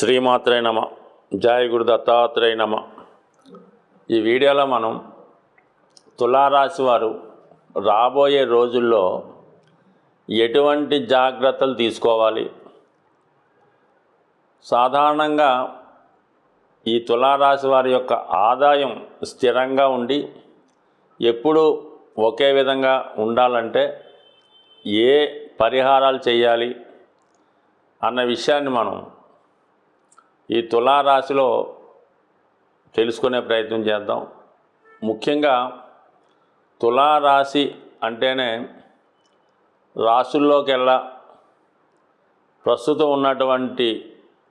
శ్రీమాత్రే నమ. జయ గురు దత్తాత్రేయ నమ. ఈ వీడియోలో మనం తులారాశి వారు రాబోయే రోజుల్లో ఎటువంటి జాగ్రత్తలు తీసుకోవాలి? సాధారణంగా ఈ తులారాశి వారి యొక్క ఆదాయం స్థిరంగా ఉండి ఎప్పుడూ ఒకే విధంగా ఉండాలంటే ఏ పరిహారాలు చేయాలి అన్న విషయాన్ని మనం ఈ తులారాశిలో తెలుసుకునే ప్రయత్నం చేద్దాం. ముఖ్యంగా తులారాశి అంటేనే రాసుల్లోకెల్లా ప్రస్తుతం ఉన్నటువంటి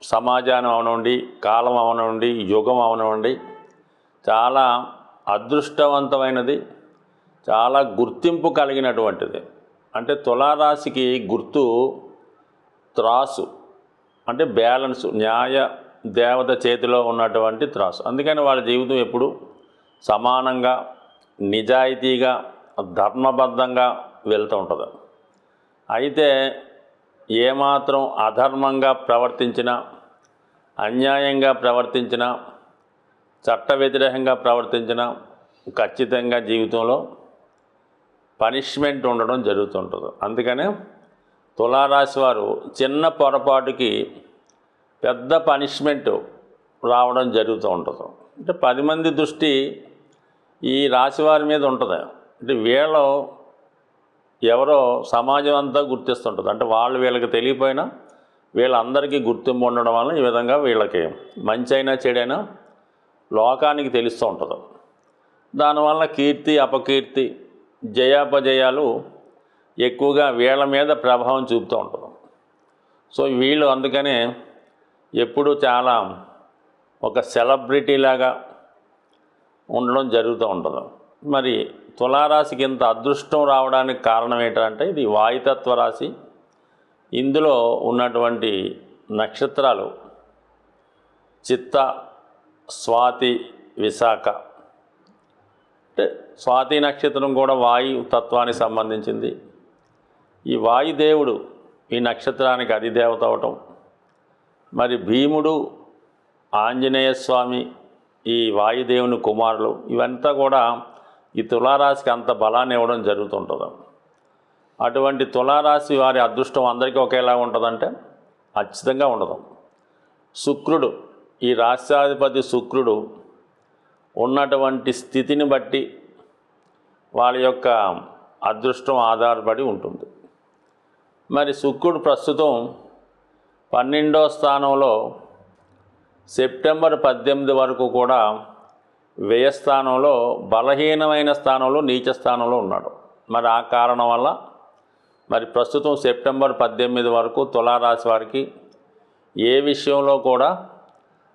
సమాజానం అవనండి కాలం అవనండి యుగం అవనండి చాలా అదృష్టవంతమైనది చాలా గుర్తింపు కలిగినటువంటిది. అంటే తులారాశికి గుర్తు త్రాసు అంటే బ్యాలెన్స్ న్యాయ దేవత చేతిలో ఉన్నటువంటి త్రాసు. అందుకని వాళ్ళ జీవితం ఎప్పుడు సమానంగా నిజాయితీగా ధర్మబద్ధంగా వెళ్తూ ఉంటుంది. అయితే ఏమాత్రం అధర్మంగా ప్రవర్తించినా అన్యాయంగా ప్రవర్తించినా చట్ట వ్యతిరేకంగా ప్రవర్తించినా ఖచ్చితంగా జీవితంలో పనిష్మెంట్ ఉండడం జరుగుతుంటుంది అందుకనే తులారాశి వారు చిన్న పొరపాటుకి పెద్ద పనిష్మెంట్ రావడం జరుగుతూ ఉంటుంది. అంటే పది మంది దృష్టి ఈ రాశి వారి మీద ఉంటుంది. అంటే వీళ్ళు ఎవరో సమాజం అంతా గుర్తిస్తుంటుంది. అంటే వాళ్ళు వీళ్ళకి తెలియపోయినా వీళ్ళందరికీ గుర్తింపు ఉండడం వల్ల ఈ విధంగా వీళ్ళకి మంచి అయినా చెడైనా లోకానికి తెలుస్తూ ఉంటుంది. దానివల్ల కీర్తి అపకీర్తి జయాపజయాలు ఎక్కువగా వీళ్ళ మీద ప్రభావం చూపుతూ ఉంటుంది. సో వీళ్ళు అందుకనే ఎప్పుడూ చాలా ఒక సెలబ్రిటీ లాగా ఉండడం జరుగుతూ ఉంటుంది. మరి తులారాశికి ఇంత అదృష్టం రావడానికి కారణం ఏంటంటే ఇది వాయుతత్వ రాశి. ఇందులో ఉన్నటువంటి నక్షత్రాలు చిత్త స్వాతి విశాఖ. అంటే స్వాతి నక్షత్రం కూడా వాయు తత్వానికి సంబంధించింది. ఈ వాయుదేవుడు ఈ నక్షత్రానికి అధిదేవత అవటం మరి భీముడు ఆంజనేయ స్వామి ఈ వాయుదేవుని కుమారులు ఇవంతా కూడా ఈ తులారాశికి అంత బలాన్ని ఇవ్వడం జరుగుతుంటుంది. అటువంటి తులారాశి వారి అదృష్టం అందరికీ ఒకేలా ఉంటుందంటే ఖచ్చితంగా ఉండదు. శుక్రుడు ఈ రాష్ట్రాధిపతి శుక్రుడు ఉన్నటువంటి స్థితిని బట్టి వాళ్ళ యొక్క అదృష్టం ఆధారపడి ఉంటుంది. మరి శుక్రుడు ప్రస్తుతం పన్నెండో స్థానంలో సెప్టెంబర్ పద్దెనిమిది వరకు కూడా వ్యయ స్థానంలో బలహీనమైన స్థానంలో నీచ స్థానంలో ఉన్నాడు. మరి ఆ కారణం వల్ల మరి ప్రస్తుతం సెప్టెంబర్ పద్దెనిమిది వరకు తులారాశి వారికి ఏ విషయంలో కూడా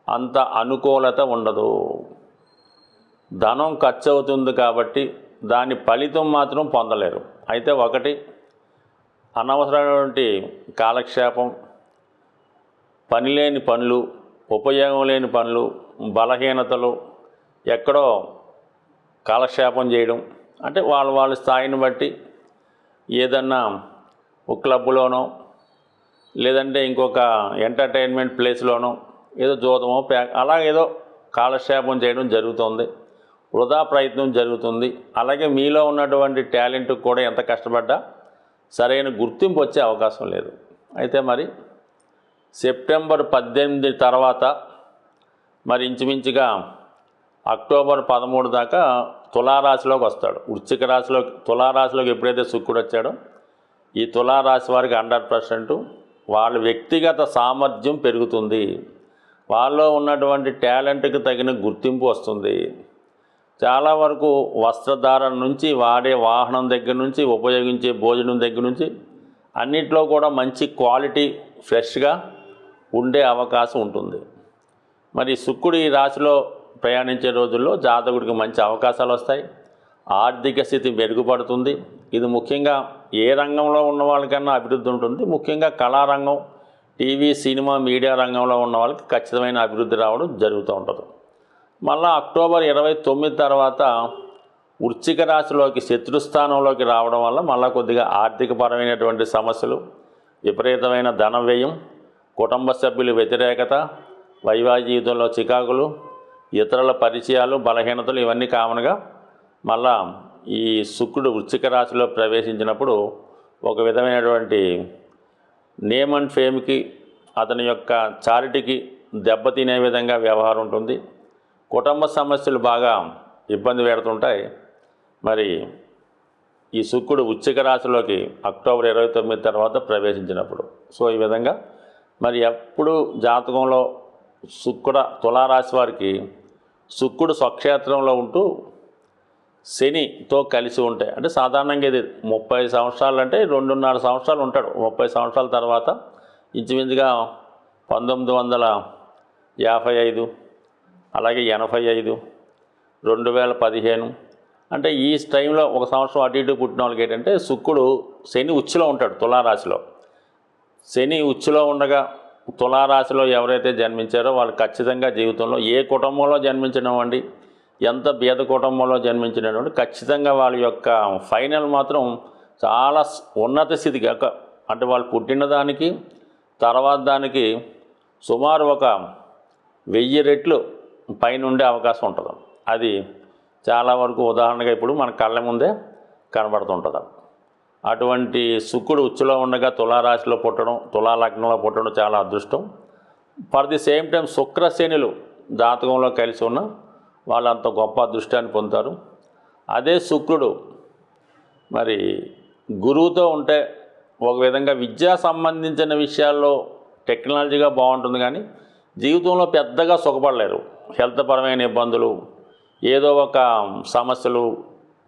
అంత అనుకూలత ఉండదు. ధనం ఖర్చు అవుతుంది కాబట్టి దాని ఫలితం మాత్రం పొందలేరు. అయితే ఒకటి అనవసరమైనటువంటి కాలక్షేపం పనిలేని పనులు ఉపయోగం లేని పనులు బలహీనతలు ఎక్కడో కాలక్షేపం చేయడం అంటే వాళ్ళ వాళ్ళ స్థాయిని బట్టి ఏదన్నా ఒక క్లబ్లోనో లేదంటే ఇంకొక ఎంటర్టైన్మెంట్ ప్లేస్లోనో ఏదో జోదమో ప్యాక్ అలా ఏదో కాలక్షేపం చేయడం జరుగుతుంది వృధా ప్రయత్నం జరుగుతుంది. అలాగే మీలో ఉన్నటువంటి టాలెంట్ కూడా ఎంత కష్టపడ్డా సరైన గుర్తింపు వచ్చే అవకాశం లేదు. అయితే మరి సెప్టెంబర్ పద్దెనిమిది తర్వాత మరి ఇంచుమించుగా అక్టోబర్ పదమూడు దాకా తులారాశిలోకి వస్తాడు. వృశ్చిక రాశిలో తులారాశిలోకి ఎప్పుడైతే శుక్రుడు వచ్చాడో ఈ తులారాశి వారికి హండ్రెడ్ పర్సెంట్ వాళ్ళ వ్యక్తిగత సామర్థ్యం పెరుగుతుంది. వాళ్ళలో ఉన్నటువంటి టాలెంట్కి తగిన గుర్తింపు వస్తుంది. చాలా వరకు వస్త్రధారణ నుంచి వాడే వాహనం దగ్గర నుంచి ఉపయోగించే భోజనం దగ్గర నుంచి అన్నిట్లో కూడా మంచి క్వాలిటీ ఫ్రెష్గా ఉండే అవకాశం ఉంటుంది. మరి శుక్రుడు ఈ రాశిలో ప్రయాణించే రోజుల్లో జాతకుడికి మంచి అవకాశాలు వస్తాయి. ఆర్థిక స్థితి మెరుగుపడుతుంది. ఇది ముఖ్యంగా ఏ రంగంలో ఉన్న వాళ్ళకన్నా అభివృద్ధి ఉంటుంది. ముఖ్యంగా కళారంగం టీవీ సినిమా మీడియా రంగంలో ఉన్న వాళ్ళకి ఖచ్చితమైన అభివృద్ధి రావడం జరుగుతూ ఉంటుంది. మళ్ళా అక్టోబర్ ఇరవై తొమ్మిది తర్వాత వృచ్చిక రాశిలోకి శత్రుస్థానంలోకి రావడం వల్ల మళ్ళీ కొద్దిగా ఆర్థికపరమైనటువంటి సమస్యలు విపరీతమైన ధన వ్యయం కుటుంబ సభ్యుల వ్యతిరేకత వైవాహిక జీవితంలో చికాకులు ఇతరుల పరిచయాలు బలహీనతలు ఇవన్నీ కామన్గా మళ్ళా ఈ శుక్రుడు వృశ్చిక రాశిలో ప్రవేశించినప్పుడు ఒక విధమైనటువంటి నేమ్ అండ్ ఫేమ్కి అతని యొక్క చారిటీకి దెబ్బతినే విధంగా వ్యవహారం ఉంటుంది. కుటుంబ సమస్యలు బాగా ఇబ్బంది పెడుతుంటాయి. మరి ఈ శుక్రుడు ఉచ్చిక రాశిలోకి అక్టోబర్ ఇరవై తొమ్మిది తర్వాత ప్రవేశించినప్పుడు. సో ఈ విధంగా మరి ఎప్పుడు జాతకంలో శుక్ర తులారాశి వారికి శుక్రుడు స్వక్షేత్రంలో ఉంటూ శనితో కలిసి ఉంటాయి అంటే సాధారణంగా ఇది ముప్పై సంవత్సరాలు అంటే రెండున్నర సంవత్సరాలు ఉంటాడు. ముప్పై సంవత్సరాల తర్వాత ఇంచుమించుగా పంతొమ్మిది వందల యాభై ఐదు అలాగే ఎనభై ఐదు రెండు వేల పదిహేను. అంటే ఈ టైంలో ఒక సంవత్సరం అటు ఇటు పుట్టిన వాళ్ళకి ఏంటంటే శుక్రుడు శని ఉచ్చులో ఉంటాడు తులారాశిలో. శని ఉచ్చులో ఉండగా తులారాశిలో ఎవరైతే జన్మించారో వాళ్ళు ఖచ్చితంగా జీవితంలో ఏ కుటుంబంలో జన్మించినవ్వండి ఎంత బీద కుటుంబంలో జన్మించినటువంటి ఖచ్చితంగా వాళ్ళ యొక్క ఫైనల్ మాత్రం చాలా ఉన్నత స్థితికి ఒక అంటే వాళ్ళు పుట్టిన దానికి తర్వాత దానికి సుమారు ఒక వెయ్యి రెట్లు పైన ఉండే అవకాశం ఉంటుంది. అది చాలా వరకు ఉదాహరణగా ఇప్పుడు మన కళ్ళ ముందే కనబడుతుంటుంది. అటువంటి శుక్రుడు ఉచ్చులో ఉండగా తులారాశిలో పుట్టడం తులాలగ్నంలో పుట్టడం చాలా అదృష్టం. ఫర్ ది సేమ్ టైం శుక్రశనులు జాతకంలో కలిసి ఉన్న వాళ్ళు అంత గొప్ప అదృష్టాన్ని పొందుతారు. అదే శుక్రుడు మరి గురువుతో ఉంటే ఒక విధంగా విద్యా సంబంధించిన విషయాల్లో టెక్నాలజీగా బాగుంటుంది కానీ జీవితంలో పెద్దగా సుఖపడలేరు. హెల్త్ పరమైన ఇబ్బందులు ఏదో ఒక సమస్యలు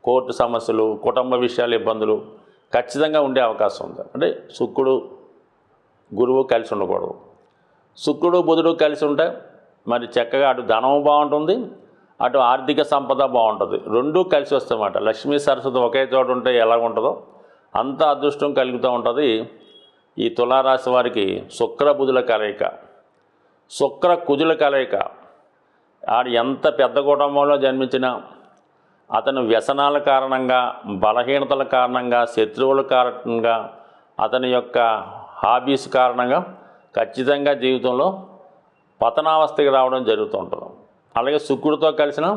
కోర్టు సమస్యలు కుటుంబ విషయాల ఇబ్బందులు ఖచ్చితంగా ఉండే అవకాశం ఉంది. అంటే శుక్రుడు గురువు కలిసి ఉండకూడదు. శుక్రుడు బుధుడు కలిసి ఉంటే మరి చక్కగా అటు ధనం బాగుంటుంది అటు ఆర్థిక సంపద బాగుంటుంది. రెండూ కలిసి వస్తాయన్నమాట లక్ష్మీ సరస్వతి ఒకే చోట ఉంటే ఎలా ఉంటుందో అంత అదృష్టం కలుగుతూ ఉంటుంది. ఈ తులారాశి వారికి శుక్ర బుధుల కలయిక. శుక్ర కుజుల కలయిక. ఆడు ఎంత పెద్ద కుటుంబంలో జన్మించినా అతను వ్యసనాల కారణంగా బలహీనతల కారణంగా శత్రువుల కారణంగా అతని యొక్క హాబీస్ కారణంగా ఖచ్చితంగా జీవితంలో పతనావస్థకి రావడం జరుగుతూ ఉంటుంది అలాగే శుక్రుడితో కలిసిన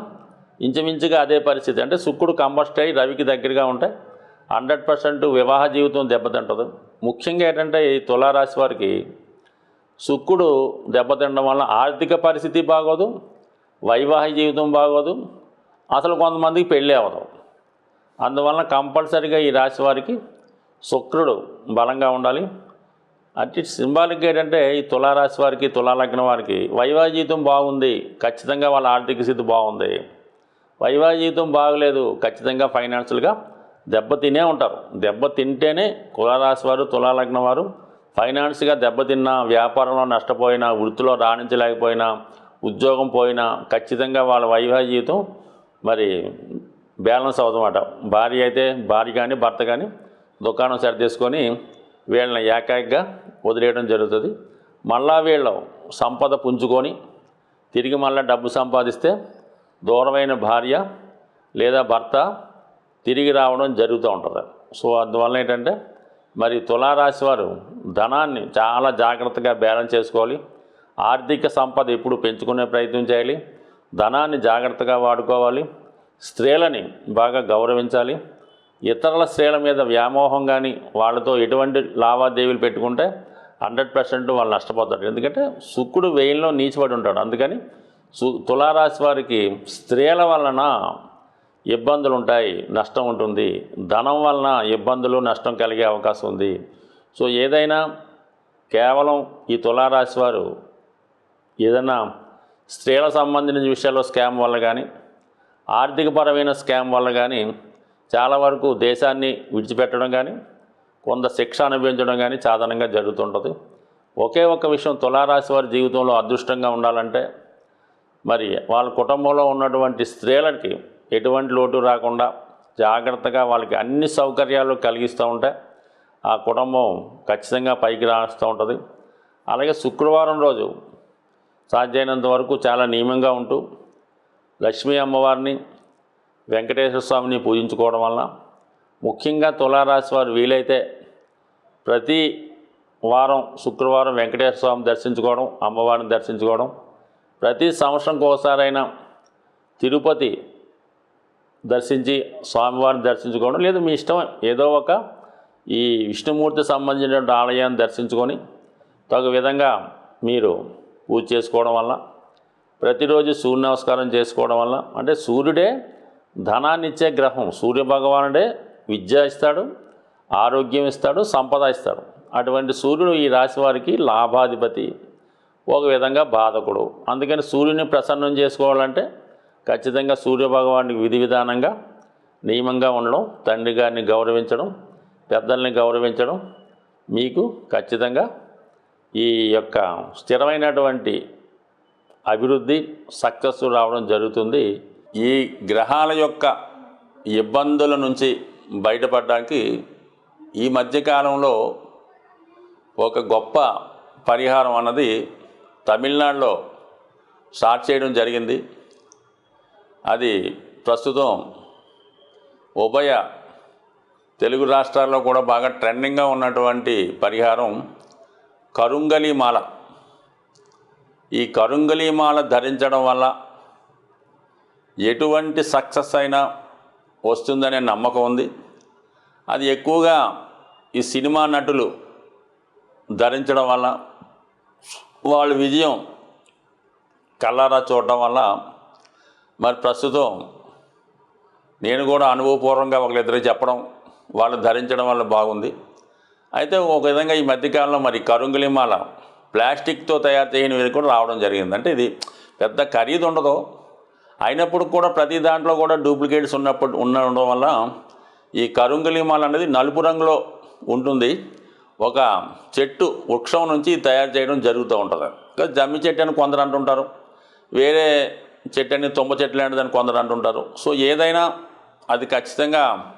ఇంచుమించుగా అదే పరిస్థితి. అంటే శుక్రుడు కంబస్ట్ అయ్యి రవికి దగ్గరగా ఉంటే హండ్రెడ్ పర్సెంట్ వివాహ జీవితం దెబ్బతింటుంది. ముఖ్యంగా ఏంటంటే ఈ తులారాశి వారికి శుక్రుడు దెబ్బతినడం వల్ల ఆర్థిక పరిస్థితి బాగోదు వైవాహిక జీవితం బాగోదు అసలు కొంతమందికి పెళ్ళి అవ్వదు. అందువలన కంపల్సరీగా ఈ రాశి వారికి శుక్రుడు బలంగా ఉండాలి. అంటే సింబాలిక్ ఏంటంటే ఈ తులారాశి వారికి తులాలగ్నం వారికి వైవాహిక జీవితం బాగుంది ఖచ్చితంగా వాళ్ళ ఆర్థిక స్థితి బాగుంది. వైవాహిక జీవితం బాగలేదు ఖచ్చితంగా ఫైనాన్షియల్గా దెబ్బతినే ఉంటారు. దెబ్బతింటేనే కులారాశి వారు తులాలగ్నం వారు ఫైనాన్స్గా దెబ్బతిన్నా వ్యాపారంలో నష్టపోయినా వృత్తిలో రాణించలేకపోయినా ఉద్యోగం పోయినా ఖచ్చితంగా వాళ్ళ వైవాహిక జీవితం మరి బ్యాలెన్స్ అవుతుందన్నమాట. భార్య అయితే భార్య కానీ భర్త కానీ దుకాణం సరిచేసుకొని వీళ్ళని ఏకాకిగా వదిలేయడం జరుగుతుంది. మళ్ళా వీళ్ళు సంపద పుంజుకొని తిరిగి మళ్ళీ డబ్బు సంపాదిస్తే దూరమైన భార్య లేదా భర్త తిరిగి రావడం జరుగుతూ ఉంటుంది. సో అందువల్ల ఏంటంటే మరి తులారాశి వారు ధనాన్ని చాలా జాగ్రత్తగా బ్యాలెన్స్ చేసుకోవాలి. ఆర్థిక సంపద ఎప్పుడు పెంచుకునే ప్రయత్నం చేయాలి. ధనాన్ని జాగ్రత్తగా వాడుకోవాలి. స్త్రీలని బాగా గౌరవించాలి. ఇతరుల స్త్రీల మీద వ్యామోహం కానీ వాళ్ళతో ఎటువంటి లావాదేవీలు పెట్టుకుంటే హండ్రెడ్ పర్సెంట్ వాళ్ళు నష్టపోతారు. ఎందుకంటే శుక్రుడు వెయిల్లో నీచిపడి ఉంటాడు. అందుకని సు తులారాశి వారికి స్త్రీల వలన ఇబ్బందులు ఉంటాయి నష్టం ఉంటుంది. ధనం వలన ఇబ్బందులు నష్టం కలిగే అవకాశం ఉంది. సో ఏదైనా కేవలం ఈ తులారాశి వారు ఏదైనా స్త్రీల సంబంధించిన విషయాల్లో స్కామ్ వల్ల కానీ ఆర్థికపరమైన స్కామ్ వల్ల కానీ చాలా వరకు దేశాన్ని విడిచిపెట్టడం కానీ కొంత శిక్ష అనుభవించడం కానీ సాధారణంగా జరుగుతుంటుంది. ఒకే ఒక్క విషయం తులారాశి వారి జీవితంలో అదృష్టంగా ఉండాలంటే మరి వాళ్ళ కుటుంబంలో ఉన్నటువంటి స్త్రీలకి ఎటువంటి లోటు రాకుండా జాగ్రత్తగా వాళ్ళకి అన్ని సౌకర్యాలు కలిగిస్తూ ఉంటే ఆ కుటుంబం ఖచ్చితంగా పైకి రాస్తూ ఉంటుంది. అలాగే శుక్రవారం రోజు సాధ్యమైనంత వరకు చాలా నియమంగా ఉంటూ లక్ష్మీ అమ్మవారిని వెంకటేశ్వర స్వామిని పూజించుకోవడం వలన ముఖ్యంగా తులారాశి వారు వీలైతే ప్రతి వారం శుక్రవారం వెంకటేశ్వర స్వామిని దర్శించుకోవడం అమ్మవారిని దర్శించుకోవడం ప్రతి సంవత్సరంకి ఒకసారైనా తిరుపతి దర్శించి స్వామివారిని దర్శించుకోవడం లేదు మీ ఇష్టం ఏదో ఒక ఈ విష్ణుమూర్తి సంబంధించినటువంటి ఆలయాన్ని దర్శించుకొని తగు విధంగా మీరు పూజ చేసుకోవడం వల్ల ప్రతిరోజు సూర్య నమస్కారం చేసుకోవడం వల్ల అంటే సూర్యుడే ధనాన్ని ఇచ్చే గ్రహం. సూర్య భగవానుడే విద్య ఇస్తాడు ఆరోగ్యం ఇస్తాడు సంపద ఇస్తాడు. అటువంటి సూర్యుడు ఈ రాశి వారికి లాభాధిపతి ఒక విధంగా బాధకుడు. అందుకని సూర్యుని ప్రసన్నం చేసుకోవాలంటే ఖచ్చితంగా సూర్య భగవానికి విధి విధానంగా నియమంగా ఉండడం తండ్రి గారిని గౌరవించడం పెద్దల్ని గౌరవించడం మీకు ఖచ్చితంగా ఈ యొక్క స్థిరమైనటువంటి అభివృద్ధి సక్సెస్ రావడం జరుగుతుంది. ఈ గ్రహాల యొక్క ఇబ్బందుల నుంచి బయటపడడానికి ఈ మధ్యకాలంలో ఒక గొప్ప పరిహారం అన్నది తమిళనాడులో స్టార్ట్ చేయడం జరిగింది. అది ప్రస్తుతం ఉభయ తెలుగు రాష్ట్రాల్లో కూడా బాగా ట్రెండింగ్గా ఉన్నటువంటి పరిహారం. కరుంగలిమాల ఈ కరుంగలిమాల ధరించడం వల్ల ఎటువంటి సక్సెస్ అయినా వస్తుందనే నమ్మకం ఉంది. అది ఎక్కువగా ఈ సినిమా నటులు ధరించడం వల్ల వాళ్ళ విజయం కల్లారా చూడటం వల్ల మరి ప్రస్తుతం నేను కూడా అనుభవపూర్వకంగా ఒకరిద్దరు చెప్పడం వాళ్ళు ధరించడం వల్ల బాగుంది. అయితే ఒక విధంగా ఈ మధ్యకాలంలో మరి కరుంగులిమాల ప్లాస్టిక్తో తయారు చేయని కూడా రావడం జరిగింది. అంటే ఇది పెద్ద ఖరీదు ఉండదు. అయినప్పుడు కూడా ప్రతి దాంట్లో కూడా డూప్లికేట్స్ ఉన్నప్పుడు ఉండడం వల్ల ఈ కరుంగలిమాల అనేది నలుపు రంగులో ఉంటుంది. ఒక చెట్టు వృక్షం నుంచి తయారు చేయడం జరుగుతూ ఉంటుంది. ఇంకా జమ్మి చెట్టు అని కొందరు అంటుంటారు. వేరే చెట్టు అని తుమ్మ చెట్టు లాంటిదని కొందరు అంటుంటారు. సో ఏదైనా అది ఖచ్చితంగా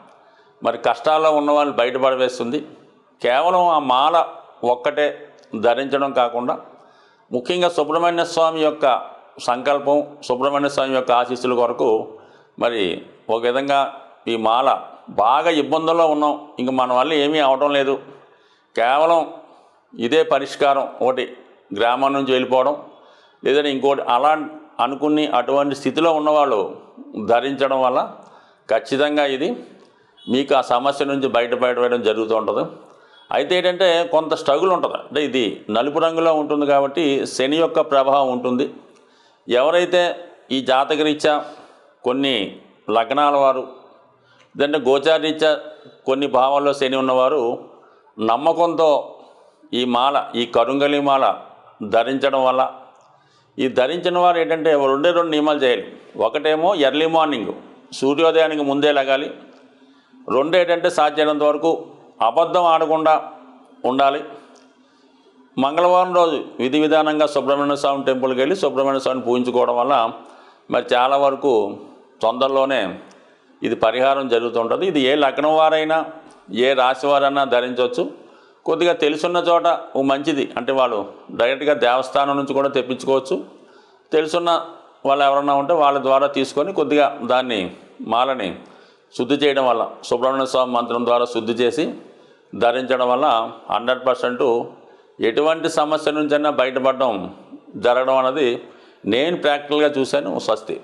మరి కష్టాల్లో ఉన్న వాళ్ళు బయటపడవేస్తుంది. కేవలం ఆ మాల ఒక్కటే ధరించడం కాకుండా ముఖ్యంగా సుబ్రహ్మణ్య స్వామి యొక్క సంకల్పం సుబ్రహ్మణ్య స్వామి యొక్క ఆశీస్సుల కొరకు మరి ఒక విధంగా ఈ మాల బాగా ఇబ్బందుల్లో ఉన్నాం. ఇంక మన వల్ల ఏమీ అవడం లేదు. కేవలం ఇదే పరిష్కారం ఒకటి గ్రామం నుంచి వెళ్ళిపోవడం లేదంటే ఇంకోటి అలా అనుకుని అటువంటి స్థితిలో ఉన్నవాళ్ళు ధరించడం వల్ల ఖచ్చితంగా ఇది మీకు ఆ సమస్య నుంచి బయటపడడం జరుగుతూ ఉంటుంది. అయితే ఏంటంటే కొంత స్ట్రగుల్ ఉంటుంది. అంటే ఇది నలుపు రంగులో ఉంటుంది కాబట్టి శని యొక్క ప్రభావం ఉంటుంది. ఎవరైతే ఈ జాతకరీత్యా కొన్ని లగ్నాల వారు లేదంటే గోచారీత్యా కొన్ని భావాల్లో శని ఉన్నవారు నమ్మకంతో ఈ మాల ఈ కరుంగలి మాల ధరించడం వల్ల ఈ ధరించిన వారు ఏంటంటే రెండే రెండు నియమాలు చేయాలి. ఒకటేమో ఎర్లీ మార్నింగ్ సూర్యోదయానికి ముందే లగాలి. రెండు ఏంటంటే సాధ్యమైనంత వరకు అబద్ధం ఆడకుండా ఉండాలి. మంగళవారం రోజు విధి విధానంగా సుబ్రహ్మణ్య స్వామి టెంపుల్కి వెళ్ళి సుబ్రహ్మణ్య స్వామిని పూజించుకోవడం వల్ల మరి చాలా వరకు తొందరలోనే ఇది పరిహారం జరుగుతుంటుంది. ఇది ఏ లగ్నం వారైనా ఏ రాశి వారైనా ధరించవచ్చు. కొద్దిగా తెలుసున్న చోట మంచిది. అంటే వాళ్ళు డైరెక్ట్గా దేవస్థానం నుంచి కూడా తెప్పించుకోవచ్చు. తెలుసున్న వాళ్ళు ఎవరన్నా ఉంటే వాళ్ళ ద్వారా తీసుకొని కొద్దిగా దాన్ని మాలని శుద్ధి చేయడం వల్ల సుబ్రహ్మణ్య స్వామి మంత్రం ద్వారా శుద్ధి చేసి ధరించడం వల్ల హండ్రెడ్ పర్సెంట్ ఎటువంటి సమస్య నుంచైనా బయటపడడం జరగడం అన్నది నేను ప్రాక్టికల్గా చూశాను స్వస్తి.